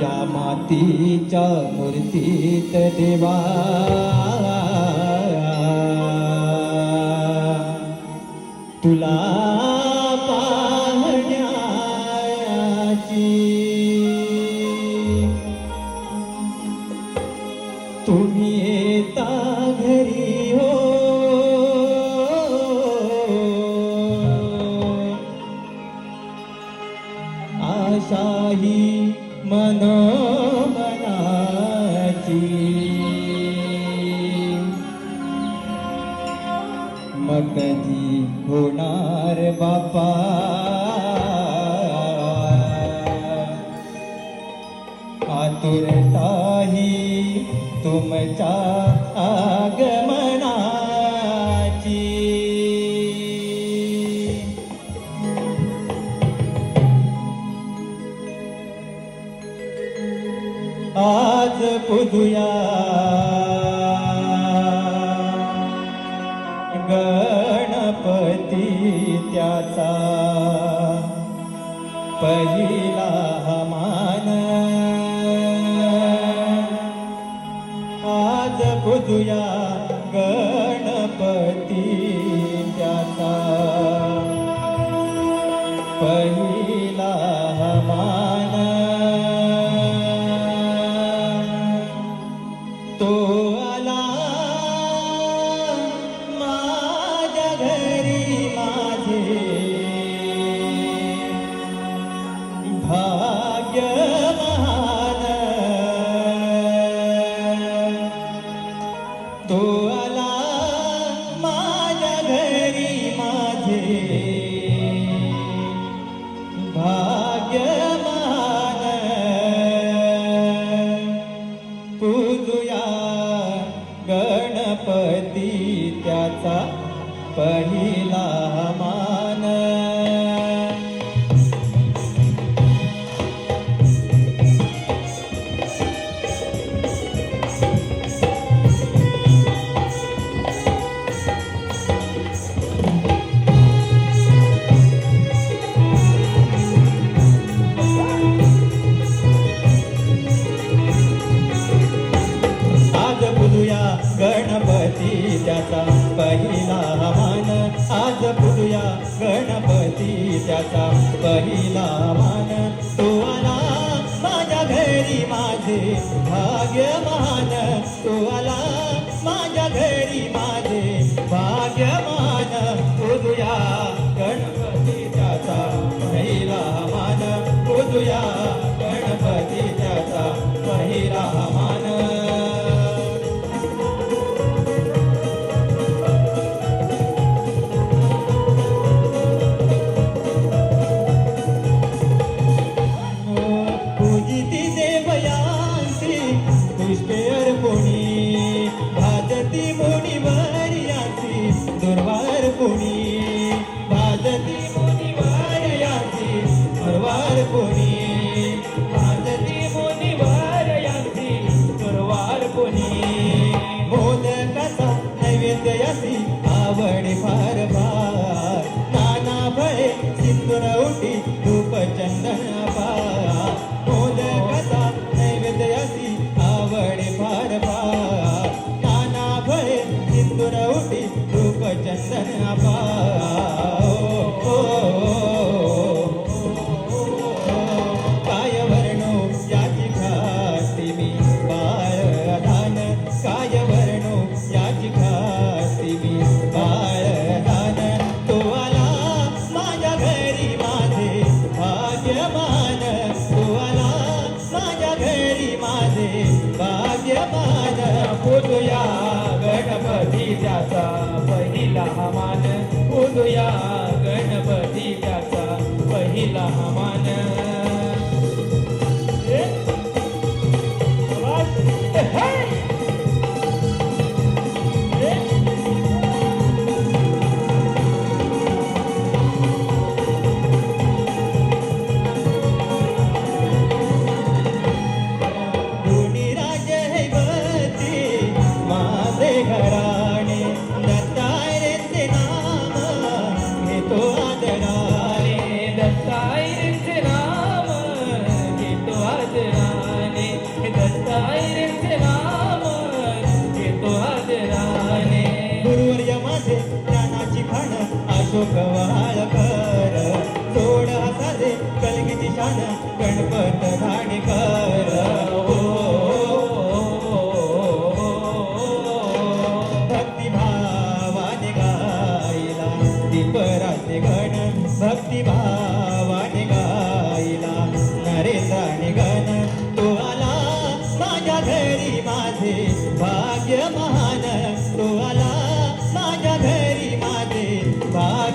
या मातीच्या मूर्तीत देवा. तुला पाहण्याची कधी होणार बापा? आतुरताही तुमच्या आगमनाची. आज पुजुया गणपती त्याचा. पहिला मान. आज पुजुया गणपती. भाग्य महान तो आला माझ्या घरी माझे. भाग्यमान पूजुया गणपती त्याचा पहिला मा पहिला मान तो आला माझ्या घरी माझे भाग्यमान तो आला माझ्या घरी माझे भाग्यमान पूजुया पुष्पे अर्पुणी भाजती मुनिवर यांची दुर्वार कोणी भाजती मुनिवर यांची दुर्वार कोणी भाजती मुनिवर यांची दुर्वार पुणी मोदकाचा नैवेद्य यासी आवडी फार फार नाना फळे सिंदूर उठी धूप चंदन भाग्यमान तो आला माझ्या घरी माझे भाग्यमान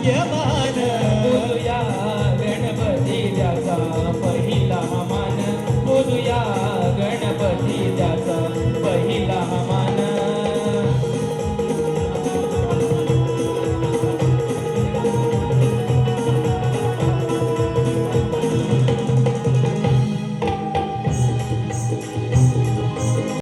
Yeah,